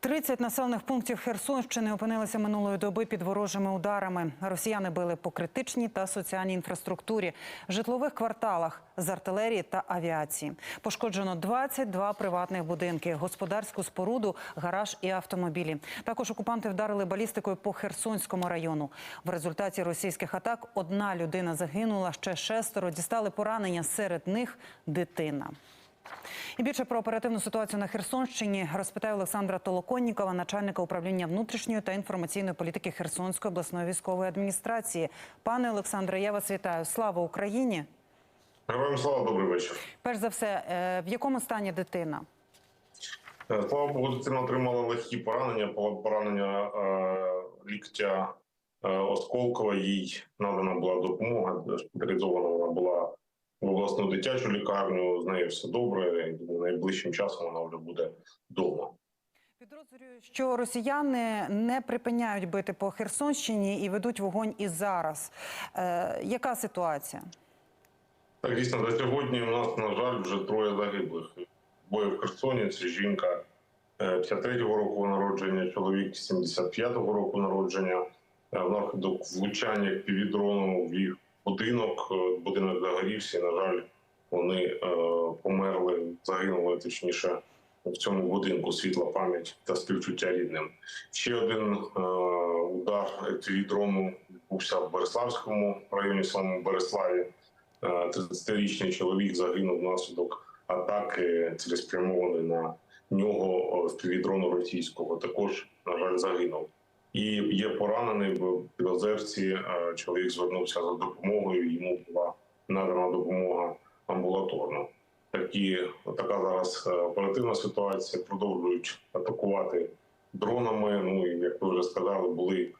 30 населених пунктів Херсонщини опинилися минулої доби під ворожими ударами. Росіяни били по критичній та соціальній інфраструктурі, житлових кварталах з артилерії та авіації. Пошкоджено 22 приватних будинки, господарську споруду, гараж і автомобілі. Також окупанти вдарили балістикою по Херсонському району. В результаті російських атак одна людина загинула, ще шестеро дістали поранення. Серед них дитина. І більше про оперативну ситуацію на Херсонщині розпитає Олександра Толоконнікова, начальника управління внутрішньої та інформаційної політики Херсонської обласної військової адміністрації. Пане Олександре, я вас вітаю. Слава Україні! Героям слава, добрий вечір. Перш за все, е, в якому стані дитина? Е, Слава Богу, дитина отримала легкі поранення, поранення е, ліктя осколкова. Їй надана була допомога. Шпиталізована вона була в обласну дитячу лікарню. З нею все добре. і Найближчим часом вона вже буде вдома. Підозрюю, що росіяни не припиняють бити по Херсонщині і ведуть вогонь і зараз. Е, яка ситуація? Так, дійсно, до сьогодні у нас, на жаль, вже троє загиблих. Бою в Херсоні це жінка е, 53-го року народження, чоловік 75-го року народження. Е, Внаслідок влучання півдрону в їх будинок, е, будинок загорівся. На жаль, вони е, померли, загинули точніше в цьому будинку. Світла пам'ять та співчуття рідним. Ще один е, удар півдрону відбувся в Береславському районі, самому Береславі. Е, 30-річний чоловік загинув внаслідок атаки, цілеспрямованої на нього е, в півдрону російського. Також, на жаль, загинув. І є поранений в Білозерці. Е, Чоловік звернувся за допомогою. Йому була надана допомога амбулаторно. Такі така зараз е, оперативна ситуація. Продовжують атакувати дронами. Ну і як ви вже сказали, були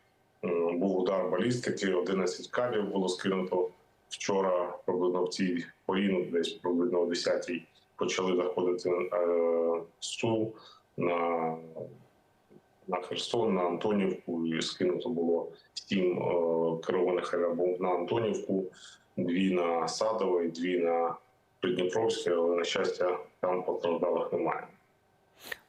був удар балістики. 11 кабів було скинуто вчора. Приблизно в цій порі, ну, десь приблизно о 10-й, почали заходити е, су на, на Херсон, на Антонівку. І скинуто було сім е, керованих авіабомб на Антонівку, дві на Садове, дві на Придніпровське, але на щастя там постраждалих немає.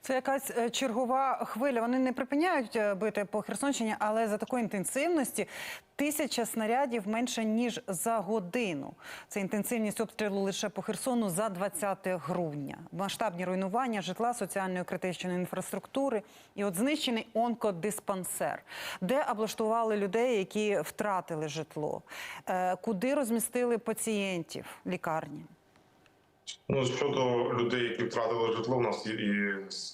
Це якась е, чергова хвиля. Вони не припиняють е, бити по Херсонщині, але за такої інтенсивності тисяча снарядів менше ніж за годину. Це інтенсивність обстрілу лише по Херсону за 20 грудня. Масштабні руйнування житла, соціальної критичної інфраструктури і от знищений онкодиспансер, де облаштували людей, які втратили житло, Е, куди розмістили пацієнтів лікарні. Ну щодо людей, які втратили житло, у нас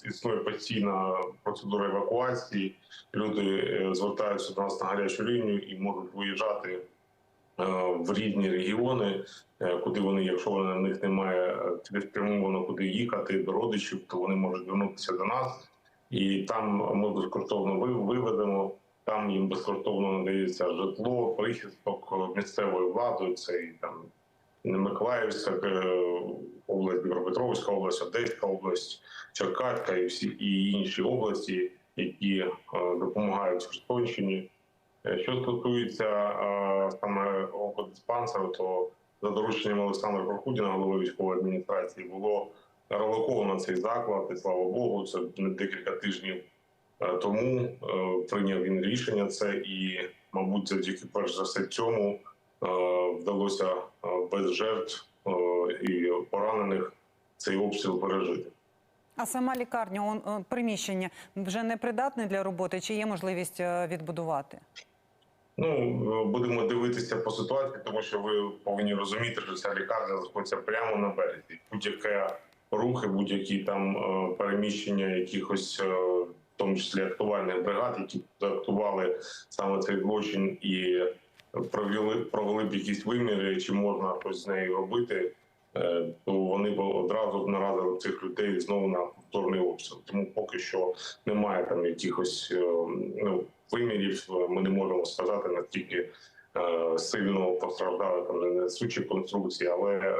існує постійна процедура евакуації. Люди е, звертаються до нас на гарячу лінію і можуть виїжджати е, в рідні регіони, е, куди вони, якщо на них немає цілеспрямовано куди їхати до родичів, то вони можуть звернутися до нас, і там ми безкоштовно виведемо. Там їм безкоштовно надається житло, прихисток е, місцевою владою. Це і там Миколаївська е, область, Дніпропетровська область, Одеська область, Черкаська і всі і інші області, які е, допомагають Херсонщині. Е, Що стосується саме онкодиспансеру, то за дорученням Олександра Прокудіна, голови військової адміністрації, було релоковано цей заклад, і слава Богу, це не декілька тижнів тому прийняв він рішення це, і, мабуть, завдяки перш за все цьому вдалося без жертв е, і поранених цей обстріл пережити. А сама лікарня, он, он, приміщення вже не придатне для роботи, чи є можливість е, відбудувати? Ну е, будемо дивитися по ситуації, тому що ви повинні розуміти, що ця лікарня знаходиться прямо на березі. Будь-яке рухи, будь-які там е, переміщення якихось, е, в тому числі актувальних бригад, які актували саме цей злочин і провели провели б якісь виміри, чи можна щось з нею робити. е, То вони б одразу наразили цих людей знову на повторний обстріл. Тому поки що немає там якихось е, ну, вимірів. Ми не можемо сказати наскільки е, сильно постраждали там не несучі конструкції, але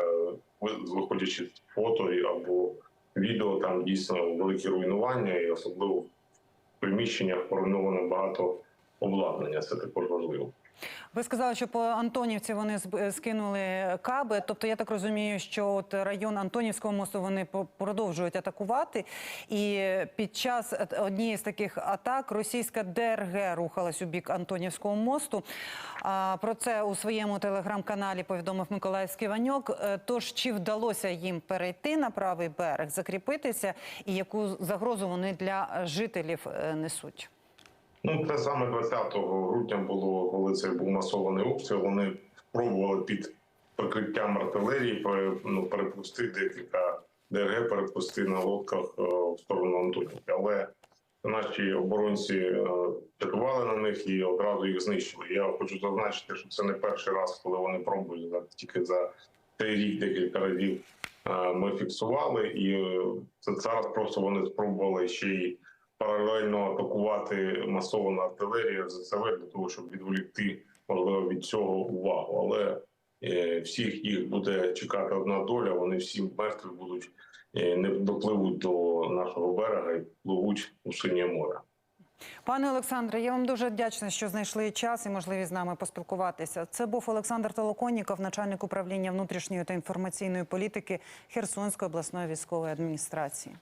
виходячи з фото або відео, там дійсно великі руйнування, і особливо в приміщеннях поруйновано багато обладнання. Це також важливо. Ви сказали, що по Антонівці вони зб- скинули каби. Тобто, я так розумію, що от район Антонівського мосту вони продовжують атакувати. І під час е, однієї з таких атак російська ДРГ рухалась у бік Антонівського мосту. А, Про це у своєму телеграм-каналі повідомив Миколаївський Ваньок. Е, Тож чи вдалося їм перейти на правий берег, закріпитися, і яку загрозу вони для жителів е, несуть? Ну, це саме 20 грудня було, коли це був масований обстріл. Вони спробували під прикриттям артилерії ну, перепустити декілька ДРГ, перепустити на лодках е, в сторону Антонівки. Але наші оборонці е, чекували на них і одразу їх знищили. Я хочу зазначити, що це не перший раз, коли вони пробують тільки за цей рік декілька разів е, ми фіксували, і це зараз просто вони спробували ще й паралельно атакувати масовану артилерію ЗСВ для того, щоб відволікти можливо від цього увагу. Але е, всіх їх буде чекати одна доля. Вони всі мертві будуть е, не допливуть до нашого берега і пливуть у синє море. Пане Олександре, я вам дуже вдячна, що знайшли час і можливість з нами поспілкуватися. Це був Олександр Толоконніков, начальник управління внутрішньої та інформаційної політики Херсонської обласної військової адміністрації.